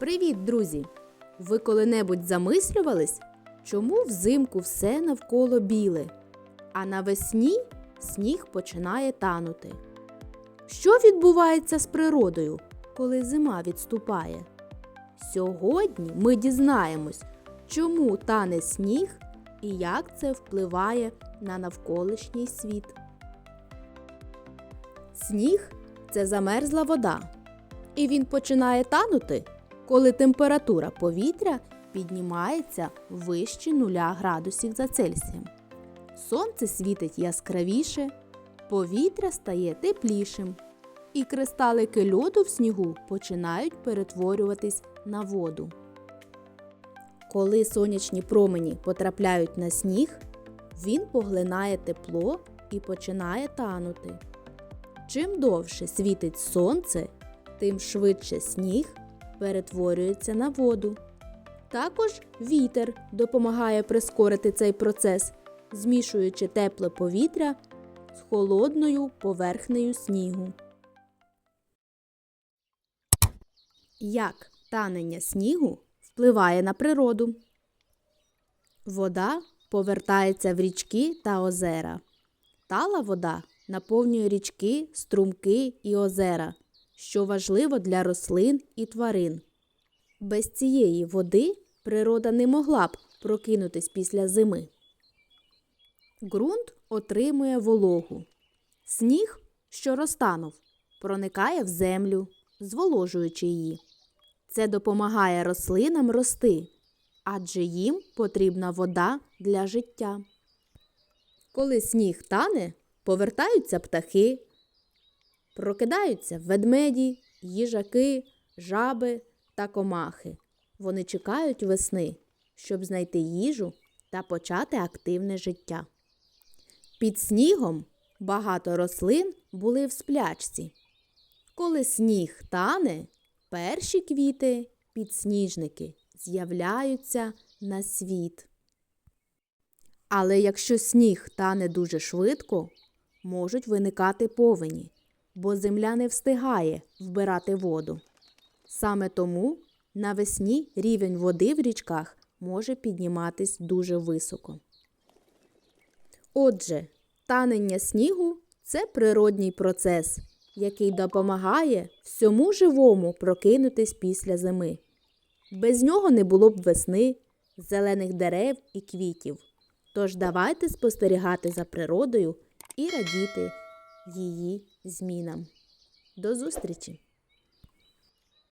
Привіт, друзі! Ви коли-небудь замислювались, чому взимку все навколо біле, а навесні сніг починає танути? Що відбувається з природою, коли зима відступає? Сьогодні ми дізнаємось, чому тане сніг і як це впливає на навколишній світ. Сніг це замерзла вода, і він починає танути, коли температура повітря піднімається вище 0 градусів за Цельсієм. Сонце світить яскравіше, повітря стає теплішим, і кристалики льоду в снігу починають перетворюватись на воду. Коли сонячні промені потрапляють на сніг, він поглинає тепло і починає танути. Чим довше світить сонце, тим швидше сніг перетворюється на воду. Також вітер допомагає прискорити цей процес, змішуючи тепле повітря з холодною поверхнею снігу. Як танення снігу впливає на природу? Вода повертається в річки та озера. Тала вода наповнює річки, струмки і озера, що важливо для рослин і тварин. Без цієї води природа не могла б прокинутись після зими. Ґрунт отримує вологу. Сніг, що розтанув, проникає в землю, зволожуючи її. Це допомагає рослинам рости, адже їм потрібна вода для життя. Коли сніг тане, повертаються птахи, прокидаються ведмеді, їжаки, жаби та комахи. Вони чекають весни, щоб знайти їжу та почати активне життя. Під снігом багато рослин були в сплячці. Коли сніг тане, перші квіти, підсніжники, з'являються на світ. Але якщо сніг тане дуже швидко, можуть виникати повені, бо земля не встигає вбирати воду. Саме тому навесні рівень води в річках може підніматись дуже високо. Отже, танення снігу це природній процес, який допомагає всьому живому прокинутись після зими. Без нього не було б весни, зелених дерев і квітів. Тож давайте спостерігати за природою і радіти її змінам. До зустрічі!